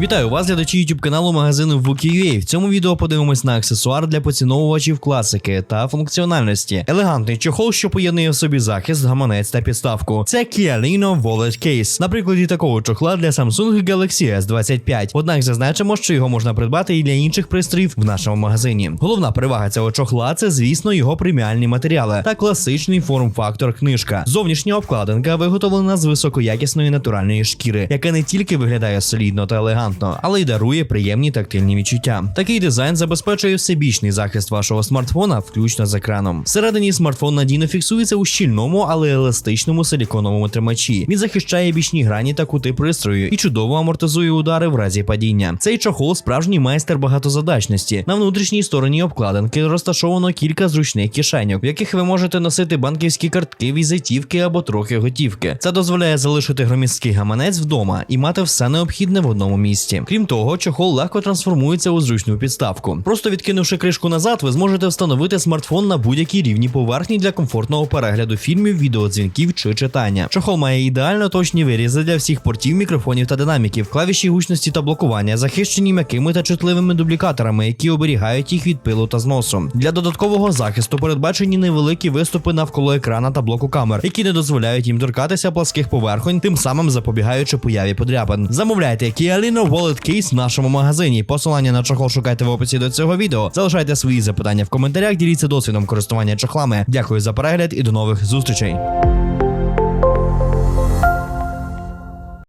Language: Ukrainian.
Вітаю вас, глядачі YouTube каналу магазину Vuki.ua. В цьому відео подивимось на аксесуар для поціновувачів класики та функціональності. Елегантний чохол, що поєднує в собі захист, гаманець та підставку. Це Kia Lino Wallet Case. На прикладі такого чохла для Samsung Galaxy S25. Однак зазначимо, що його можна придбати і для інших пристроїв в нашому магазині. Головна перевага цього чохла це, звісно, його преміальні матеріали та класичний форм-фактор книжка. Зовнішня обкладинка виготовлена з високоякісної натуральної шкіри, яка не тільки виглядає солідно та елегантно, але й дарує приємні тактильні відчуття. Такий дизайн забезпечує всебічний захист вашого смартфона, включно з екраном. Всередині смартфон надійно фіксується у щільному, але еластичному силіконовому тримачі. Він захищає бічні грані та кути пристрою і чудово амортизує удари в разі падіння. Цей чохол справжній майстер багатозадачності. На внутрішній стороні обкладинки розташовано кілька зручних кишеньок, в яких ви можете носити банківські картки, візитівки або трохи готівки. Це дозволяє залишити громісткий гаманець вдома і мати все необхідне в одному місці. Крім того, чохол легко трансформується у зручну підставку. Просто відкинувши кришку назад, ви зможете встановити смартфон на будь-якій рівні поверхні для комфортного перегляду фільмів, відеодзвінків чи читання. Чохол має ідеально точні вирізи для всіх портів, мікрофонів та динаміків, клавіші гучності та блокування, захищені м'якими та чутливими дублікаторами, які оберігають їх від пилу та зносу. Для додаткового захисту передбачені невеликі виступи навколо екрана та блоку камер, які не дозволяють їм торкатися пласких поверхонь, тим самим запобігаючи появі подряпин. Замовляйте Kia Lino Wallet Case в нашому магазині. Посилання на чохол шукайте в описі до цього відео. Залишайте свої запитання в коментарях, діліться досвідом користування чохлами. Дякую за перегляд і до нових зустрічей.